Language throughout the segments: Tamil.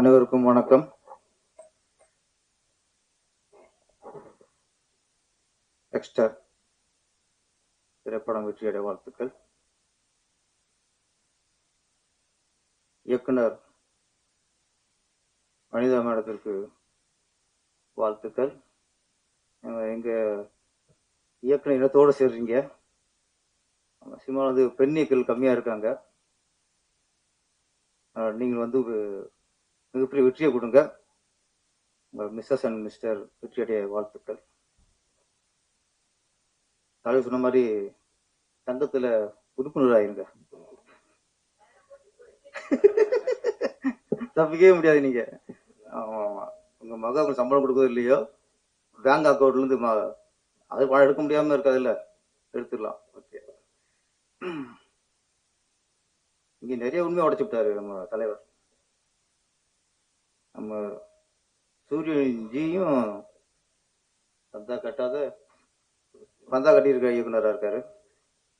அனைவருக்கும் வணக்கம். எக்ஸ்டர் திரைப்படம் வெற்றியடைய வாழ்த்துக்கள். இயக்குனர் வனிதா மேடத்திற்கு வாழ்த்துக்கள். எங்க இயக்குனர் இனத்தோடு சேர்றீங்க. நம்ம சினிமாவில் வந்து பெண் இயக்கல் கம்மியா இருக்காங்க. நீங்கள் வந்து மிகப்பெரிய வெற்றியை கொடுங்க. உங்கள் மிஸ்ஸஸ் அண்ட் மிஸ்டர் வெற்றியடைய வாழ்த்துக்கள். தலைவர் சொன்ன மாதிரி சங்கத்துல உறுப்பினர் ஆயிருங்க தப்பிக்கவே முடியாது நீங்க. ஆமா ஆமா. உங்க மக உங்களுக்கு சம்பளம் கொடுக்கறது இல்லையோ பேங்க் அக்கௌண்ட்ல இருந்து அது பணம் எடுக்க முடியாம இருக்காதுல்ல. எடுத்துடலாம். ஓகே இங்க நிறைய உண்மையை உடைச்சு விட்டாரு நம்ம தலைவர். நம்ம சூரியஜியும் பந்தா கட்டாத பந்தா கட்டியிருக்க இயக்குனராக இருக்கார்.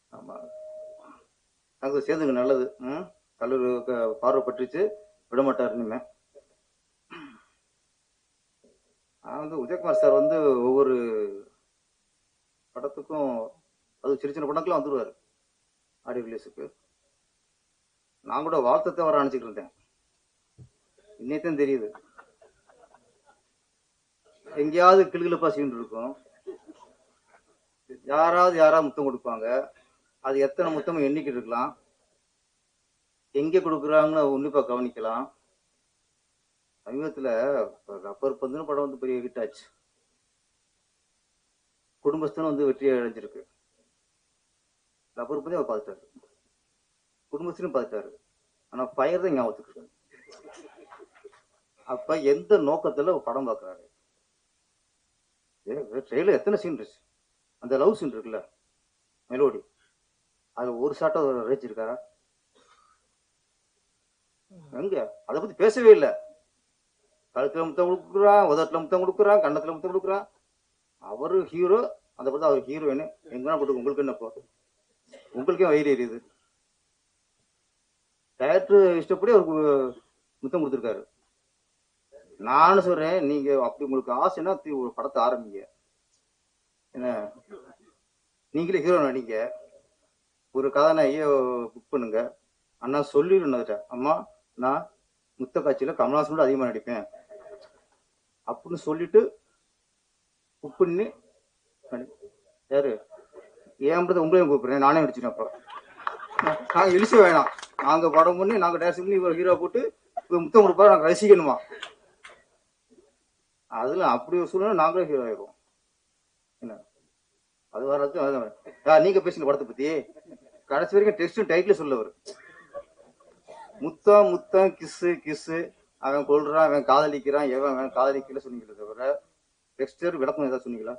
ஆமாம் அங்கே சேர்ந்துங்க நல்லது. ம்? கல்லூரி க- பார்வை பட்டுச்சு இனிமே. நான் வந்து உதயகுமார் சார் வந்து ஒவ்வொரு படத்துக்கும் அது சின்ன சின்ன படங்களும் வந்துடுவார் ஆடியோ ரிலீஸுக்கு. நான் கூட வாழ்த்தத்தை வர அனுப்பிச்சிக்கிட்டு இருந்தேன். இன்னைத்தான் தெரியுது. எங்கேயாவது கிளுகிழப்பா சீன் இருக்கும். யாராவது யாராவது முத்தம் கொடுப்பாங்க. அது எத்தனை முத்தம் எண்ணிக்கிட்டு இருக்கலாம். எங்கே கொடுக்குறாங்கன்னு உன்னிப்பா கவனிக்கலாம். சமீபத்துல ரப்பர் பந்துன்னு படம் வந்து பெரிய ஹிட் ஆச்சு. குடும்பஸ்தனும் வந்து வெற்றியை அடைஞ்சிருக்கு. ரப்பர் பந்தே அவர் பார்த்துட்டாரு. குடும்பஸ்தனும் பார்த்துட்டாரு. ஆனா ஃபயர் தான் ஞாபகத்துக்கு அப்ப எந்த நோக்கத்துல படம் பாக்குறாரு? ட்ரெயிலர் எத்தனை சீன் இருந்துச்சு அந்த லவ் சீன் இருக்குல்ல மெலோடி அது ஒரு சாட்டை ரசிச்சிருக்காரா? எங்க? அதை பத்தி பேசவே இல்லை. கழுத்துல முத்தம் கொடுக்குறான் உதட்டுல முத்தம் கொடுக்குறான் கண்ணத்துல முத்தம் கொடுக்குறான். அவரு ஹீரோ அதை பத்தி அவர் ஹீரோயின் எங்கன்னா கொடுக்கும் உங்களுக்கு என்னப்போ உங்களுக்கே வயிறு எரியுது. டேரக்டர் இஷ்டப்படி அவருக்கு முத்தம் கொடுத்துருக்காரு. நானும் சொல்றேன் நீங்க அப்படி உங்களுக்கு ஆசைன்னா ஒரு படத்தை ஆரம்பிங்க. என்ன? நீங்களே ஹீரோ நடிங்க. ஒரு கதாநாயகிய புக் பண்ணுங்க. அண்ணா சொல்லிடணும் அம்மா நான் முத்த காட்சியில கமலாசனோட அதிகமா நடிப்பேன். அப்படின்னு சொல்லிட்டு புக் பண்ணி யாரு? ஏன் உங்களையும் கூப்பிடுறேன். நானே நடிச்சிட்டேன் அப்போ. நாங்க இழிச்சு வேணாம். நாங்க படம் பண்ணி நாங்க டேரக்ட் பண்ணி ஹீரோ போட்டு முத்தம் கொடுப்பா நாங்க ரசிக்கணுமா? அதுல அப்படி ஒரு சூழ்நிலை நாங்களே ஹீரோ ஆயிடுவோம் என்ன? அது வர்றது. அதுதான் ஆ, நீங்க பேசுங்க படத்தை பத்தி கடைசி வரைக்கும் டெக்ஸ்டும் டைட்டில் சொல்ல வரும் முத்தம் முத்தம் கிஸ்ஸு கிஸ்ஸு அவன் கொள்றான் அவன் காதலிக்கிறான் எவன் அவன் காதலிக்கல சொன்னீங்களே தவிர டெக்ஸ்டர் விளக்கம் ஏதாவது சொன்னீங்களா?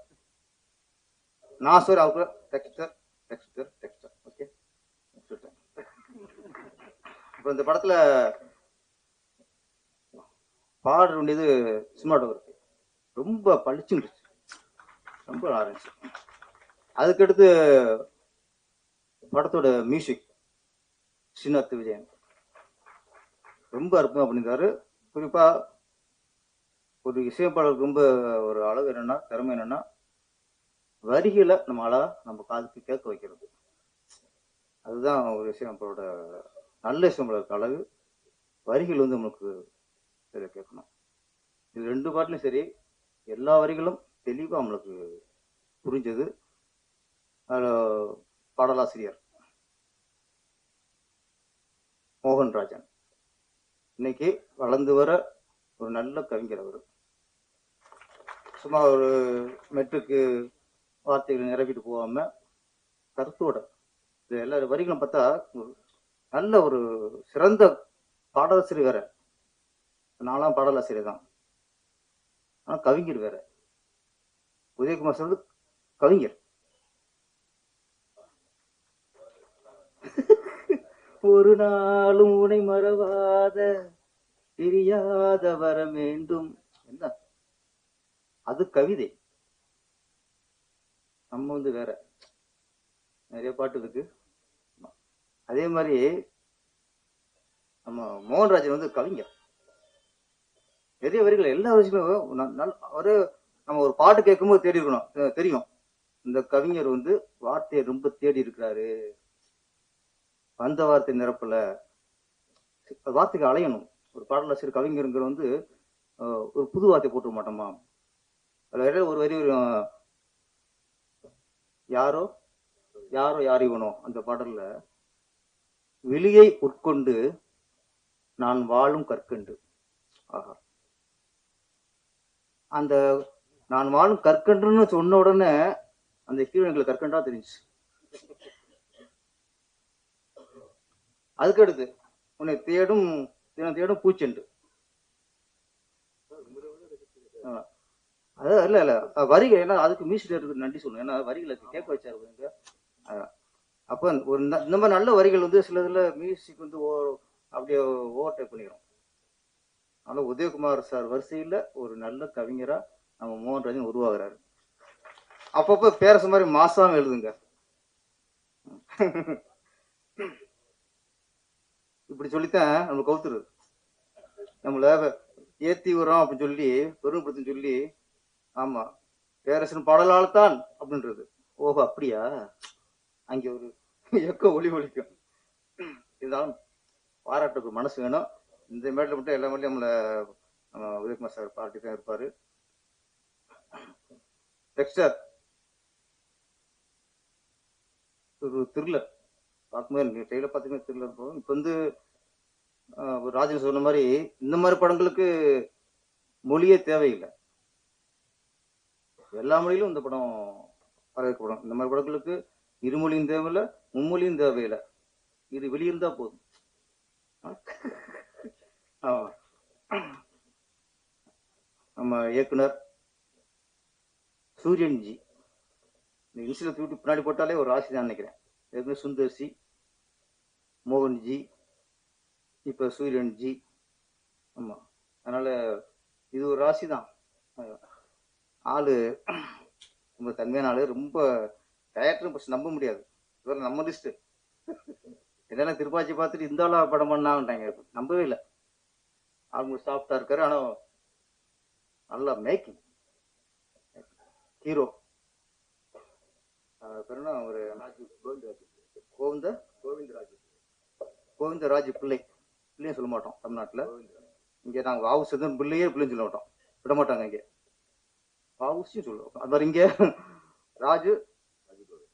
நான் சார் அவருக்கு டெக்ஸ்டர் டெக்ஸ்டர் டெக்ஸ்டர் ஓகே சொல்லிட்டேன் இப்போ இந்த படத்துல பாட வேண்டியது சினிமாட்டோகிராஃபி ரொம்ப பளிச்சுன்னு ரொம்ப நல்லா இருந்துச்சு. அதுக்கடுத்து படத்தோட மியூசிக் ஸ்ரீநாத் விஜயன். ரொம்ப அற்புதமா பண்ணியிருந்தாரு குறிப்பா ஒரு இசையமைப்பாளருக்கு ரொம்ப ஒரு அழகு என்னன்னா திறமை என்னன்னா வரிகளை நம்ம அழகா நம்ம காதுக்கு கேட்க வைக்கிறது. அதுதான் ஒரு இசையமைப்பாளோட நல்ல இசையமைப்பாளருக்கு அழகு வரிகள் வந்து நம்மளுக்கு இதை கேட்கணும். இது ரெண்டு பாட்டிலும் சரி எல்லா வரிகளும் தெளிவா நம்மளுக்கு புரிஞ்சது. பாடலாசிரியர் மோகன்ராஜன். இன்னைக்கு வளர்ந்து வர ஒரு நல்ல கவிஞர் அவர். சும்மா ஒரு மெட்ருக்கு வார்த்தைகளை நிரப்பிட்டு போகாம கருத்தோட இது எல்லா வரிகளும் பார்த்தா நல்ல ஒரு சிறந்த பாடலாசிரியர் வேற. நான்லாம் பாடலாசிரியர் தான். ஆனா கவிஞர் வேற. உதயகுமார் சார் வந்து கவிஞர். ஒரு நாளும் உனை மறவாத பிரியாத வர வேண்டும். என்ன? அது கவிதை. நம்ம வந்து வேற. நிறைய பாட்டு இருக்கு. அதே மாதிரி நம்ம மோகன்ராஜன் வந்து கவிஞர். நிறைய வரிகள் எல்லா விஷயங்களும் ஒரு நம்ம ஒரு பாட்டு கேட்கும்போது தேடி இருக்கணும். தெரியும். இந்த கவிஞர் வந்து வார்த்தையை ரொம்ப தேடி இருக்கிறாரு. வந்த வார்த்தை நிரப்பல. வார்த்தைக்கு அலையணும். ஒரு பாடலாசிரியர் கவிஞருங்கிற வந்து ஒரு புது வார்த்தை போட்டுக்க மாட்டோமா? அதில் ஒரு வரி வரும். யாரோ யாரோ யார் இவனோ அந்த பாடல்ல வெளியை உட்கொண்டு நான் வாழும் கற்கண்டு. ஆஹா. அந்த நான் வாழும் கற்கண்டுன்னு சொன்ன உடனே அந்த ஹீரோயின்களை கற்கண்டா தெரிஞ்சு அதுக்கு அடுத்து உன்னை தேடும் தினம் தேடும் பூச்செண்டு. ஆ. இல்ல இல்ல. வரிகள் ஏன்னா அதுக்கு மியூசிக் இருக்கு நன்றி சொல்லணும். ஏன்னா வரிகளை கேட்க வச்சாரு எங்க அப்ப ஒரு ந- இந்த மாதிரி நல்ல வரிகள் வந்து சில மியூசிக் வந்து ஓ- அப்படியே ஓவர் டேக் பண்ணிடும் அதனால உதயகுமார் சார் வரிசையில ஒரு நல்ல கவிஞரா நம்ம மோகன்ராஜன் உருவாகுறாரு. அப்பப்போ பேரச மாதிரி மாசாம எழுதுங்க. இப்படி சொல்லித்தான் நம்ம கவுத்துரு. நம்மள ஏத்தி உரம் அப்படின்னு சொல்லி பெருமைப்படுத்தி சொல்லி ஆமா பேரரசன் பாடலால் தான் அப்படின்றது. ஓஹோ அப்படியா? அங்கே ஒரு எக்க ஒளி ஒழிக்கும் இருந்தாலும் பாராட்டுக்கு மனசு வேணும். இந்த மேட்டில் மட்டும் எல்லா மேட்லையும் நம்மளை நம்ம உதயகுமார் சார் பார்ட்டி தான் இருப்பாரு. டெக்ஸ்டர் ஒரு த்ரில்லர் பார்க்கும்போது நீங்கள் ட்ரெயிலர் பார்த்தீங்கன்னா த்ரில்லர் போகும். இப்போ வந்து ஒரு ராஜன் சொன்ன மாதிரி இந்த மாதிரி படங்களுக்கு மொழியே தேவையில்லை. எல்லா மொழியிலும் இந்த படம் வரவேற்கப்படும் இந்த மாதிரி படங்களுக்கு இருமொழியும் தேவையில்லை மும்மொழியும் தேவையில்லை. இது வெளியிருந்தா போதும். நம்ம இயக்குனர் சூரியன்ஜி. இந்த இன்சில தூக்கி பின்னாடி போட்டாலே ஒரு ராசி தான் நினைக்கிறேன். ஏற்கனவே சுந்தர்சி மோகன்ஜி இப்போ சூரியன்ஜி. ஆமாம் அதனால் இது ஒரு ராசி தான். ஆள் ரொம்ப தன்மையான ஆள். ரொம்ப டயரக்டர் ஃபர்ஸ்ட் நம்ப முடியாது. இவர் நம்ம லிஸ்ட்டு. என்னென்ன திருப்பாச்சி பார்த்துட்டு இந்த ஆளா படம் பண்ணாங்கட்டாங்க நம்பவே இல்லை. அவங்க சாஃப்டா இருக்காரு ஆனா நல்லா மேக்கிங் ஹீரோ பேருனா ஒரு கோவிந்த கோவிந்தராஜ் கோவிந்தராஜ் பிள்ளை. பிள்ளையும் சொல்ல மாட்டோம் தமிழ்நாட்டுல. இங்க நாங்க வாவு செந்தன் பிள்ளையே பிள்ளைன்னு சொல்ல மாட்டோம். விட மாட்டாங்க இங்க. வாவுசியும் சொல்லுவோம். அது மாதிரி இங்க ராஜு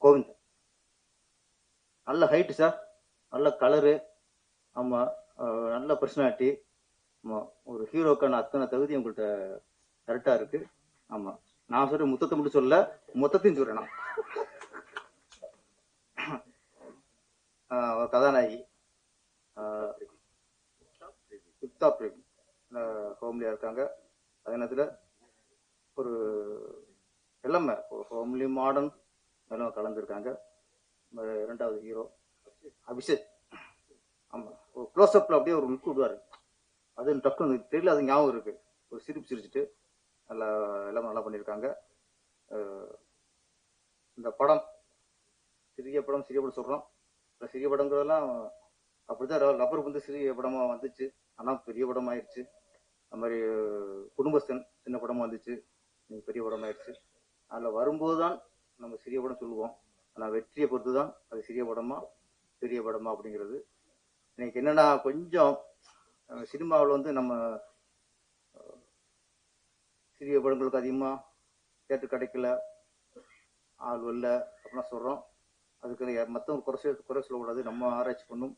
கோவிந்த். நல்ல ஹைட்டு சார் நல்ல கலரு ஆமா. அஹ் நல்ல பர்சனாலிட்டி ஆமாம் ஒரு ஹீரோக்கான அத்தனை தகுதி உங்கள்கிட்ட கரெக்டா இருக்கு. ஆமா. நான் சொல்ற முத்தத்தை மட்டும் சொல்ல மொத்தத்தையும் சொல்றேன் நான். ஒரு கதாநாயகி. யுக்தா பிரேம். ஹோம்லியா இருக்காங்க. அதே நேரத்தில் ஒரு எல்லாமே ஹோம்லி மாடர்ன் எல்லாம் கலந்துருக்காங்க. ரெண்டாவது இரண்டாவது ஹீரோ அபிஷேக். ஆமாம் ஒரு க்ளோஸ்அப்ல அப்படியே ஒரு லுக் விடுவாரு. அது டக்குனு தெரியல அது ஞாபகம் இருக்கு. ஒரு சிரிப்பு சிரிச்சுட்டு நல்லா எல்லாம் நல்லா பண்ணியிருக்காங்க. இந்த படம் சிறிய படம் சிறிய படம் சொல்கிறோம் இப்போ சிறிய படங்கிறதெல்லாம் அப்படிதான் ர- ரப்பர் வந்து சிறிய படமாக வந்துச்சு. ஆனால் பெரிய படம் ஆயிடுச்சு அது மாதிரி குடும்பஸ்தன் சின்ன படமாக வந்துச்சு. இன்னைக்கு பெரிய படம் ஆயிடுச்சு அதில் வரும்போது தான் நம்ம சிறிய படம் சொல்லுவோம். ஆனால் வெற்றியை பொறுத்து தான் அது சிறிய படமா பெரிய படமா அப்படிங்கிறது. இன்னைக்கு என்னென்னா கொஞ்சம் சினிமாவில் வந்து நம்ம சிறிய படங்களுக்கு அதிகமாக தேட்டர் கிடைக்கல ஆள் வரல அப்படிலாம் சொல்கிறோம் அதுக்கு மற்றவங்க குறை குறை சொல்லக்கூடாது. நம்ம ஆராய்ச்சி பண்ணும்.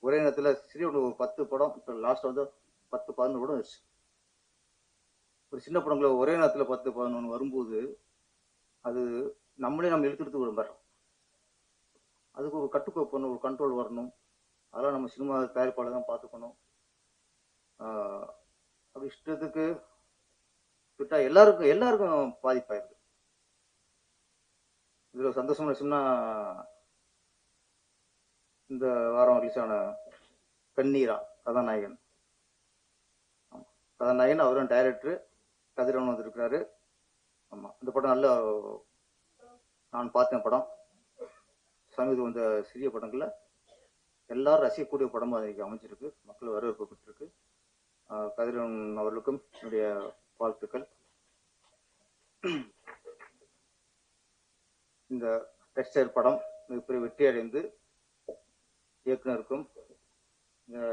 ஒரே நேரத்தில் சிறிய ஒரு பத்து படம் இப்போ லாஸ்ட் வந்து பத்து பதினொன்று படம் ஒரு சின்ன படங்களை ஒரே நேரத்தில் பத்து பதினொன்று வரும்போது அது நம்மளே நம்ம இழுத்து எடுத்து அதுக்கு ஒரு கட்டுக்கோப்பு ஒரு கண்ட்ரோல் வரணும். அதெல்லாம் நம்ம சினிமா தயாரிப்பாளர் தான் பார்த்துக்கணும். அப்படி இஷ்டத்துக்கு விட்டா எல்லாருக்கும் எல்லாருக்கும் பாதிப்பாயிருக்கு இதுல சந்தோஷம் சந்தோஷமான விஷயம்னா இந்த வாரம் ரிலீஸ் ஆன கண்ணீரா கதாநாயகன். ஆமா. கதாநாயகன் அவரும் டைரக்டர் கதிரவன் வந்திருக்கிறாரு. ஆமா இந்த படம் நல்ல நான் பார்த்தேன் படம். சமீபம் வந்த சிறிய படங்கள்ல. எல்லாரும் ரசிக்கக்கூடிய படமா இன்னைக்கு அமைஞ்சிருக்கு. மக்கள் வரவேற்பு பெற்றிருக்கு. கதிரவன் அவர்களுக்கும் என்னுடைய வாழ்த்துக்கள். இந்த டெக்ஸ்டைல் படம் மிகப்பெரிய வெற்றி அடைந்து இயக்குனருக்கும்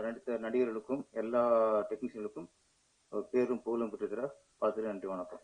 நடித்த நடிகர்களுக்கும் எல்லா டெக்னீஷியனுக்கும் பேரும் புகழும் பெற்றிருக்கிறார். பார்த்துட்டு நன்றி வணக்கம்.